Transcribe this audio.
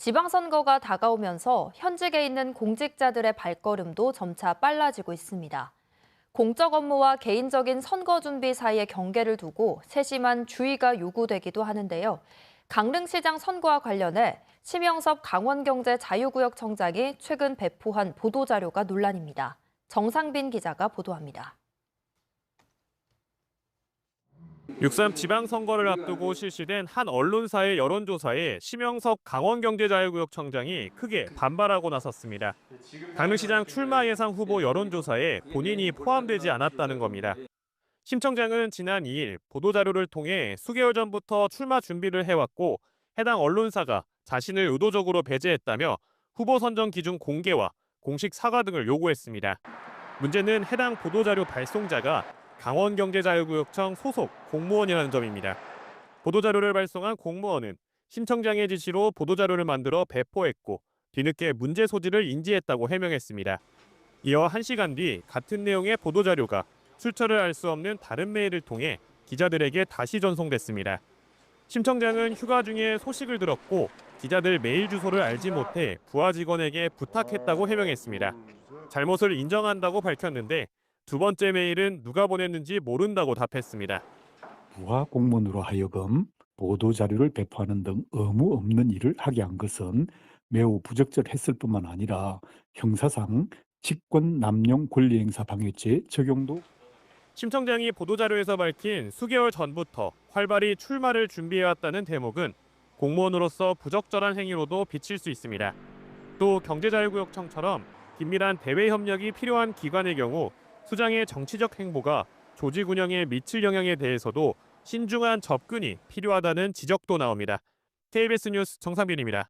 지방선거가 다가오면서 현직에 있는 공직자들의 발걸음도 점차 빨라지고 있습니다. 공적 업무와 개인적인 선거 준비 사이의 경계를 두고 세심한 주의가 요구되기도 하는데요. 강릉시장 선거와 관련해 심영섭 강원경제자유구역청장이 최근 배포한 보도자료가 논란입니다. 정상빈 기자가 보도합니다. 6.3 지방선거를 앞두고 실시된 한 언론사의 여론조사에 심영석 강원경제자유구역청장이 크게 반발하고 나섰습니다. 강릉시장 출마 예상 후보 여론조사에 본인이 포함되지 않았다는 겁니다. 심 청장은 지난 2일 보도자료를 통해 수개월 전부터 출마 준비를 해왔고 해당 언론사가 자신을 의도적으로 배제했다며 후보 선정 기준 공개와 공식 사과 등을 요구했습니다. 문제는 해당 보도자료 발송자가 강원경제자유구역청 소속 공무원이라는 점입니다. 보도자료를 발송한 공무원은 심청장의 지시로 보도자료를 만들어 배포했고 뒤늦게 문제 소지를 인지했다고 해명했습니다. 이어 1시간 뒤 같은 내용의 보도자료가 출처를 알 수 없는 다른 메일을 통해 기자들에게 다시 전송됐습니다. 심청장은 휴가 중에 소식을 들었고 기자들 메일 주소를 알지 못해 부하 직원에게 부탁했다고 해명했습니다. 잘못을 인정한다고 밝혔는데 두 번째 메일은 누가 보냈는지 모른다고 답했습니다. 부하 공무원으로 하여금 보도 자료를 배포하는 등 의무 없는 일을 하게 한 것은 매우 부적절했을 뿐만 아니라 형사상 직권 남용 권리행사 방해죄 적용도 심청장이 보도자료에서 밝힌 수개월 전부터 활발히 출마를 준비해왔다는 대목은 공무원으로서 부적절한 행위로도 비칠 수 있습니다. 또 경제자유구역청처럼 긴밀한 대외 협력이 필요한 기관의 경우 수장의 정치적 행보가 조직 운영에 미칠 영향에 대해서도 신중한 접근이 필요하다는 지적도 나옵니다. KBS 뉴스 정상빈입니다.